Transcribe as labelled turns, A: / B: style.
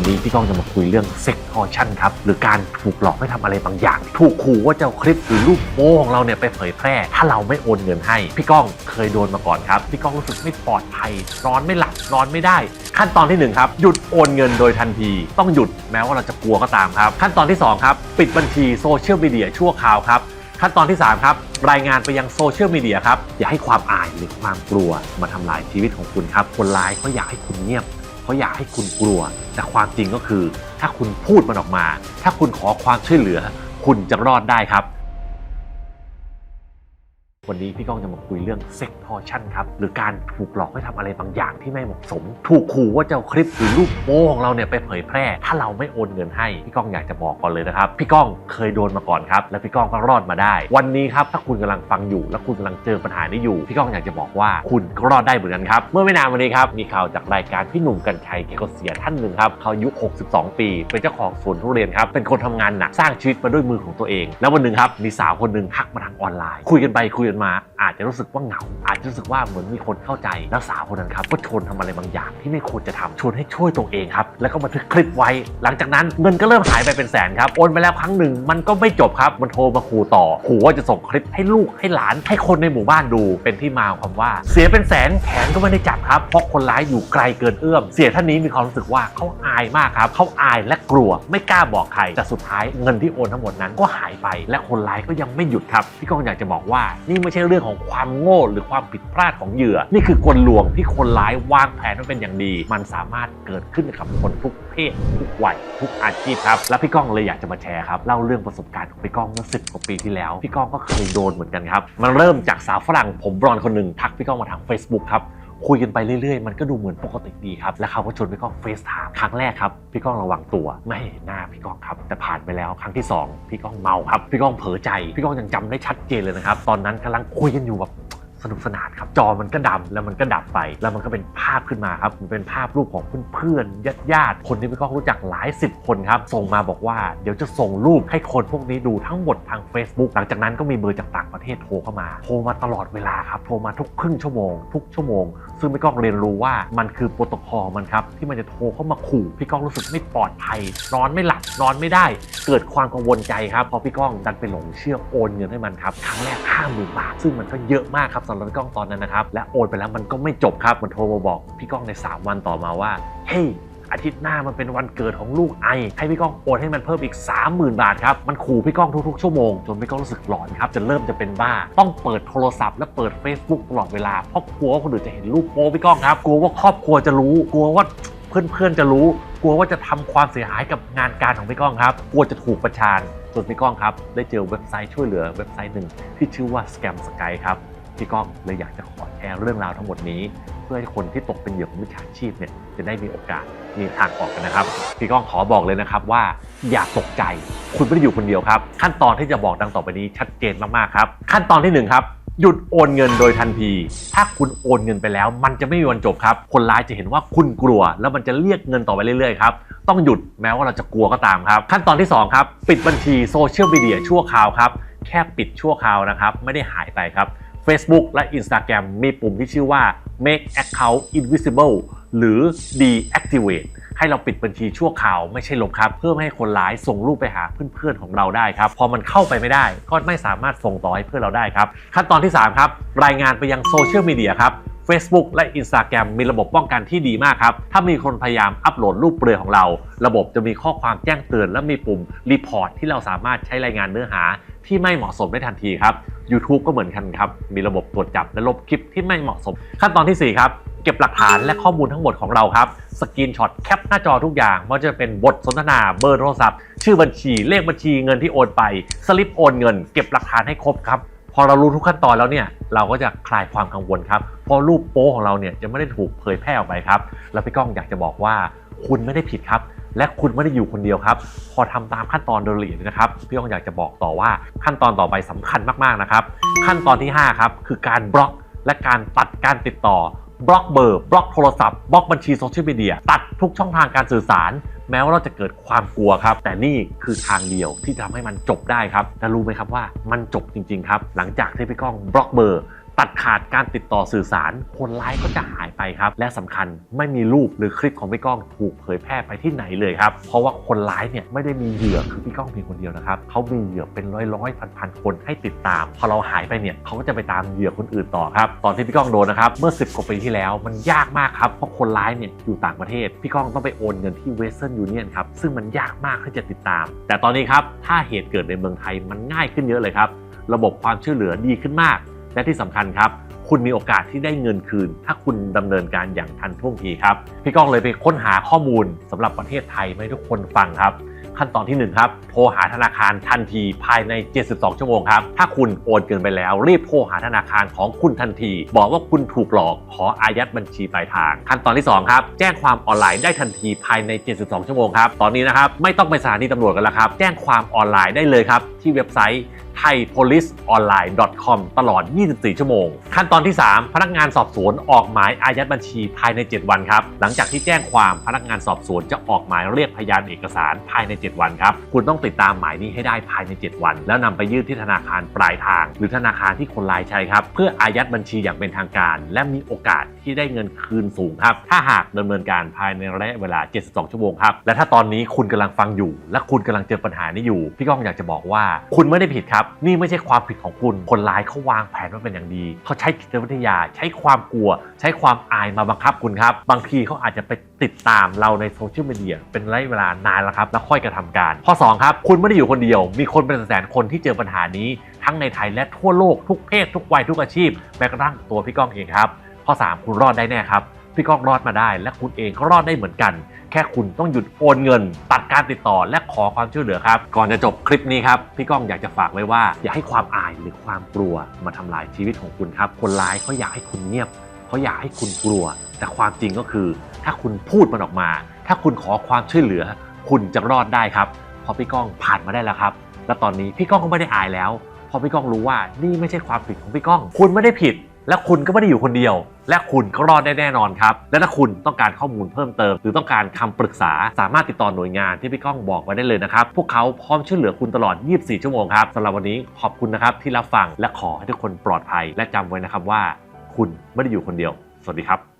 A: วันนี้พี่ก้องจะมาคุยเรื่องเซ็กทอชั่นครับ หรือการถูกหลอกให้ทำอะไรบางอย่าง ถูกขู่ว่าจะเอาคลิปหรือรูปโป๊ของเราเนี่ยไปเผยแพร่ ถ้าเราไม่โอนเงินให้ พี่ก้องเคยโดนมาก่อนครับ พี่ก้องรู้สึกไม่ปลอดภัย นอนไม่หลับ นอนไม่ได้ ขั้นตอนที่หนึ่งครับ หยุดโอนเงินโดยทันที ต้องหยุดแม้ว่าเราจะกลัวก็ตามครับ ขั้นตอนที่สองครับ ปิดบัญชีโซเชียลมีเดียชั่วคราวครับขั้นตอนที่ 3 ครับ รายงานไปยังโซเชียลมีเดียครับ อย่าให้ความอายหรือความกลัวมาทำลายชีวิตของคุณครับ คนร้ายเขาอยากให้คุณเงียบ เขาอยากให้คุณกลัว แต่ความจริงก็คือ ถ้าคุณพูดมันออกมา ถ้าคุณขอความช่วยเหลือ คุณจะรอดได้ครับ วันนี้พี่ก้องจะมาคุยเรื่องเซ็กทอชั่นครับ หรือการถูกหลอกให้ทำอะไรบางอย่างที่ไม่เหมาะสม ถูกขู่ว่าจะเอาคลิปหรือรูปโป๊ของเราเนี่ยไปเผยแพร่ ถ้าเราไม่โอนเงินให้ พี่ก้องอยากจะบอกก่อนเลยนะครับ พี่ก้องเคยโดนมาก่อนครับ และพี่ก้องก็รอดมาได้ วันนี้ครับถ้าคุณกำลังฟังอยู่ และคุณกำลังเจอปัญหานี้อยู่ พี่ก้องอยากจะบอกว่าคุณก็รอดได้เหมือนกันครับ เมื่อไม่นานมานี้ครับมีข่าวจากรายการพี่หนุ่มกัญชัยเกษเสียท่านหนึ่งครับเขาอายุ 62 ปี เป็นเจ้าของสวนทุเรียนครับเป็นคนทำงานหนักสร้างชีวิตมาด้วยมือของตัวเอง แล้ววันหนึ่งครับมีสาวคนหนึ่งทักมาทางออนไลน์ คุยกันไปคุยกันมาอาจจะรู้สึกว่าเหงา อาจจะรู้สึกว่าเหมือนมีคนเข้าใจแล้วสาวคนนั้นครับก็ชวนทำอะไรบางอย่างที่ไม่ควรจะทำชวนให้ช่วยตัวเองครับแล้วก็บันทึกคลิปไว้ หลังจากนั้นเงินก็เริ่มหายไปเป็นแสนครับโอนไปแล้วครั้งหนึ่งมันก็ไม่จบครับมันโทรมาขู่ต่อขู่ว่าจะส่งคลิปให้ลูกให้หลาน ให้คนในหมู่บ้านดูเป็นที่มาของคำว่า เสียเป็นแสนแขนก็ไม่ได้จับครับเพราะคนร้ายอยู่ไกลเกินเอื้อม เสียท่านนี้มีความรู้สึกว่าเขาอายมากครับเขาอายและกลัวไม่กล้าบอกใครแต่สุดท้ายเงินที่โอนทั้งหมดนั้นก็หายไป และคนร้ายก็ยังไม่หยุดครับพี่ก้องอยากจะบอกว่านี่ไไม่ใช่เรื่องของความโง่หรือความผิดพลาดของเหยื่อ นี่คือกลลวงที่คนร้ายวางแผนไว้เป็นอย่างดี มันสามารถเกิดขึ้นกับคนทุกเพศทุกวัยทุกอาชีพครับ และพี่ก้องเลยอยากจะมาแชร์ครับเล่าเรื่องประสบการณ์ของพี่ก้องเมื่อสิบกว่าปีที่แล้ว พี่ก้องก็เคยโดนเหมือนกันครับ มันเริ่มจากสาวฝรั่งผมบลอนคนหนึ่งทักพี่ก้องมาทาง Facebook ครับ คุยกันไปเรื่อยๆ มันก็ดูเหมือนปกติดีครับ แล้วเขาก็ชวนพี่ก้องเฟซไทม์ครั้งแรกครับ พี่ก้องระวังตัว ไม่เห็นหน้าพี่ก้องครับ แต่ผ่านไปแล้วครั้งที่ 2 พี่ก้องเมาครับ พี่ก้องเผลอใจ พี่ก้องยังจำได้ชัดเจนเลยนะครับ ตอนนั้นกำลังคุยกันอยู่แบบ สนุกสนานครับจอมันก็ดำแล้วมันก็ดับไปแล้วมันก็เป็นภาพขึ้นมาครับมันเป็นภาพรูปของเพื่อนๆญาติๆคนที่พี่ก้องรู้จักหลายสิบคนครับส่งมาบอกว่าเดี๋ยวจะส่งรูปให้คนพวกนี้ดูทั้งหมดทาง Facebook หลังจากนั้นก็มีเบอร์จากต่างประเทศโทรเข้ามา โทรมาตลอดเวลาครับโทรมาทุกครึ่งชั่วโมง ทุกชั่วโมง ซึ่งพี่ก้องเรียนรู้ว่ามันคือโปรโตคอลมันครับที่มันจะโทรเข้ามาขู่พี่ก้องรู้สึกไม่ปลอดภัยนอนไม่หลับนอนไม่ได้ เกิดความกังวลใจครับพอพี่ก้องดันไปหลงเชื่อโอนเงินให้มันครับครั้งแรก50,000บาทซึ่งมันก็เยอะมากครับสำหรับพี่ก้องตอนนั้นนะครับ และโอนไปแล้วมันก็ไม่จบครับ มันโทรมาบอกพี่ก้องใน 3 วันต่อมาว่า เฮ้ย อาทิตย์หน้ามันเป็นวันเกิดของลูกไอ ให้พี่ก้องโอนให้มันเพิ่มอีก 30,000 บาทครับ มันขู่พี่ก้องทุกๆ ชั่วโมง จนพี่ก้องรู้สึกหลอนครับจนเริ่มจะเป็นบ้า ต้องเปิดโทรศัพท์และเปิด Facebook ตลอดเวลา เพราะกลัวว่าคนอื่นจะเห็นรูปโป๊พี่ก้องครับ กลัวว่าครอบครัวจะรู้ กลัวว่าเพื่อนๆจะรู้ กลัวว่าจะทำความเสียหายกับงานการของพี่ก้องครับ กลัวจะถูกประชานจนพี่ก้องครับ ได้เจอเว็บไซต์ช่วยเหลือเว็บไซต์หนึ่งที่ชื่อว่า Scam Sky ครับ พี่ก้องเลยอยากจะขอแชร์เรื่องราวทั้งหมดนี้ เพื่อให้คนที่ตกเป็นเหยื่อของมิจฉาชีพเนี่ยจะได้มีโอกาสมีทางออกกันนะครับ พี่ก้องขอบอกเลยนะครับว่าอย่าตกใจคุณไม่ได้อยู่คนเดียวครับ ขั้นตอนที่จะบอกดังต่อไปนี้ชัดเจนมากๆครับ ขั้นตอนที่หนึ่งครับหยุดโอนเงินโดยทันที ถ้าคุณโอนเงินไปแล้ว มันจะไม่มีวันจบครับ คนร้ายจะเห็นว่าคุณกลัว แล้วมันจะเรียกเงินต่อไปเรื่อยๆครับ ต้องหยุดแม้ว่าเราจะกลัวก็ตามครับ ขั้นตอนที่สองครับ ปิดบัญชีโซเชียลมีเดียชั่วคราวครับ แค่ปิดชั่วคราวนะครับ ไม่ได้หายไปครับ Facebook และ Instagram มีปุ่มที่ชื่อว่า make account invisible หรือ deactivate ให้เราปิดบัญชีชั่วคราวไม่ใช่ลบครับ เพื่อไม่ให้คนร้ายส่งรูปไปหาเพื่อนๆของเราได้ครับ พอมันเข้าไปไม่ได้ ก็ไม่สามารถส่งต่อให้เพื่อนเราได้ครับ ขั้นตอนที่ 3 ครับ รายงานไปยังโซเชียลมีเดียครับ Facebook และ Instagram มีระบบป้องกันที่ดีมากครับ ถ้ามีคนพยายามอัปโหลดรูปเปลือยของเรา ระบบจะมีข้อความแจ้งเตือน และมีปุ่มรีพอร์ตที่เราสามารถใช้รายงานเนื้อหาที่ไม่เหมาะสมได้ทันทีครับ YouTube ก็เหมือนกันครับ มีระบบตรวจจับและลบคลิปที่ไม่เหมาะสม ขั้นตอนทีสี่ 4 ครับ เก็บหลักฐานและข้อมูลทั้งหมดของเราครับสกรีนช็อตแคปหน้าจอทุกอย่างไม่ว่าจะเป็นบทสนทนาเบอร์โทรศัพท์ ชื่อบัญชีเลขบัญชีเงินที่โอนไป สลิปโอนเงิน เก็บหลักฐานให้ครบครับพอเรารู้ทุกขั้นตอนแล้วเนี่ยเราก็จะคลายความกังวลครับเพราะรูปโป๊ของเราเนี่ยจะไม่ได้ถูกเผยแพร่ออกไปครับแล้วพี่ก้องอยากจะบอกว่าคุณไม่ได้ผิดครับ และคุณไม่ได้อยู่คนเดียวครับ พอทำตามขั้นตอนโดยละเอียดนะครับ พี่ก้องอยากจะบอกต่อว่าขั้นตอนต่อไปสำคัญมากๆนะครับ ขั้นตอนที่ห้าครับ คือการบล็อกและการตัดการติดต่อบล็อกเบอร์บล็อกโทรศัพท์บล็อกบัญชีโซเชียลมีเดียตัดทุกช่องทางการสื่อสาร แม้ว่าเราจะเกิดความกลัวครับ แต่นี่คือทางเดียวที่จะทำให้มันจบได้ครับและรู้ไหมครับว่ามันจบจริง ๆ ครับ หลังจากที่พี่ก้องบล็อกเบอร์ ตัดขาดการติดต่อสื่อสาร คนร้ายก็จะหายไปครับ และสำคัญไม่มีรูปหรือคลิปของพี่ก้องถูกเผยแพร่ไปที่ไหนเลยครับ เพราะว่าคนร้ายเนี่ยไม่ได้มีเหยื่อคือพี่ก้องเพียงคนเดียวนะครับเขามีเหยื่อเป็นร้อยร้อยพันพันๆคนให้ติดตาม พอเราหายไปเนี่ยเขาก็จะไปตามเหยื่อคนอื่นต่อครับตอนที่พี่ก้องโดนนะครับเมื่อ 10กว่าปีที่แล้วมันยากมากครับเพราะคนร้ายเนี่ยอยู่ต่างประเทศ พี่ก้องต้องไปโอนเงินที่เวสเทิร์นยูเนียนครับซึ่งมันยากมากที่จะติดตาม แต่ตอนนี้ครับถ้าเหตุเกิดในเมืองไทยมันง่ายขึ้นเยอะเลยครับระบบความช่วยเหลือดีขึ้นมาก และที่สำคัญครับ คุณมีโอกาสที่ได้เงินคืน ถ้าคุณดำเนินการอย่างทันท่วงทีครับ พี่ก้องเลยไปค้นหาข้อมูลสำหรับประเทศไทยให้ทุกคนฟังครับ ขั้นตอนที่ 1 ครับ โทรหาธนาคารทันทีภายใน 72 ชั่วโมงครับ ถ้าคุณโอนเกินไปแล้ว รีบโทรหาธนาคารของคุณทันที บอกว่าคุณถูกหลอกขออายัดบัญชีปลายทาง ขั้นตอนที่ 2 ครับ แจ้งความออนไลน์ได้ทันทีภายใน 72 ชั่วโมงครับ ตอนนี้นะครับไม่ต้องไปสถานีตำรวจกันแล้วครับ แจ้งความออนไลน์ได้เลยครับที่เว็บไซต์ thaipoliceonline.com ตลอด 24 ชั่วโมง ขั้นตอนที่ 3 พนักงานสอบสวนออกหมายอายัดบัญชีภายใน 7 วันครับ หลังจากที่แจ้งความพนักงานสอบสวนจะออกหมายเรียกพยานเอกสารภายใน 7 วันครับ คุณต้องติดตามหมายนี้ให้ได้ภายใน 7 วัน แล้วนำไปยื่นที่ธนาคารปลายทาง หรือธนาคารที่คนร้ายใช้ครับ เพื่ออายัดบัญชีอย่างเป็นทางการ และมีโอกาสที่ได้เงินคืนสูงครับ ถ้าหากดำเนินการภายในระยะเวลา 72 ชั่วโมงครับ และถ้าตอนนี้คุณกำลังฟังอยู่ และคุณกำลังเจอปัญหานี้อยู่ พี่ก้องอยากจะบอกว่า คุณไม่ได้ผิดครับนี่ไม่ใช่ความผิดของคุณ คนร้ายเขาวางแผนมาเป็นอย่างดี เขาใช้จิตวิทยา ใช้ความกลัว ใช้ความอายมาบังคับคุณครับ บางทีเขาอาจจะไปติดตามเราในโซเชียลมีเดียเป็นระยะเวลานานแล้วครับ แล้วค่อยกระทำการ ข้อสองครับ คุณไม่ได้อยู่คนเดียว มีคนเป็นแสนคนที่เจอปัญหานี้ ทั้งในไทยและทั่วโลกทุกเพศทุกวัยทุกอาชีพแม้กระทั่งตัวพี่ก้องเองครับ ข้อ 3 คุณรอดได้แน่ครับพี่ก้องรอดมาได้ และคุณเองก็รอดได้เหมือนกัน แค่คุณต้องหยุดโอนเงิน ตัดการติดต่อและขอความช่วยเหลือครับ ก่อนจะจบคลิปนี้ครับ พี่ก้องอยากจะฝากไว้ว่า อย่าให้ความอายหรือความกลัวมาทำลายชีวิตของคุณครับ คนร้ายเขาอยากให้คุณเงียบเขาอยากให้คุณกลัว แต่ความจริงก็คือ ถ้าคุณพูดมันออกมา ถ้าคุณขอความช่วยเหลือ คุณจะรอดได้ครับเพราะพี่ก้องผ่านมาได้แล้วครับ และตอนนี้พี่ก้องก็ไม่ได้อายแล้วเพราะพี่ก้องรู้ว่านี่ไม่ใช่ความผิดของพี่ก้อง คุณไม่ได้ผิด และคุณก็ไม่ได้อยู่คนเดียว และคุณก็รอดได้แน่นอนครับ และถ้าคุณต้องการข้อมูลเพิ่มเติม หรือต้องการคำปรึกษาสามารถติดต่อหน่วยงานที่พี่ก้องบอกไว้ได้เลยนะครับ พวกเขาพร้อมช่วยเหลือคุณตลอด 24 ชั่วโมงครับสำหรับวันนี้ขอบคุณนะครับที่รับฟังและขอให้ทุกคนปลอดภัย และจำไว้นะครับว่า คุณไม่ได้อยู่คนเดียว สวัสดีครับ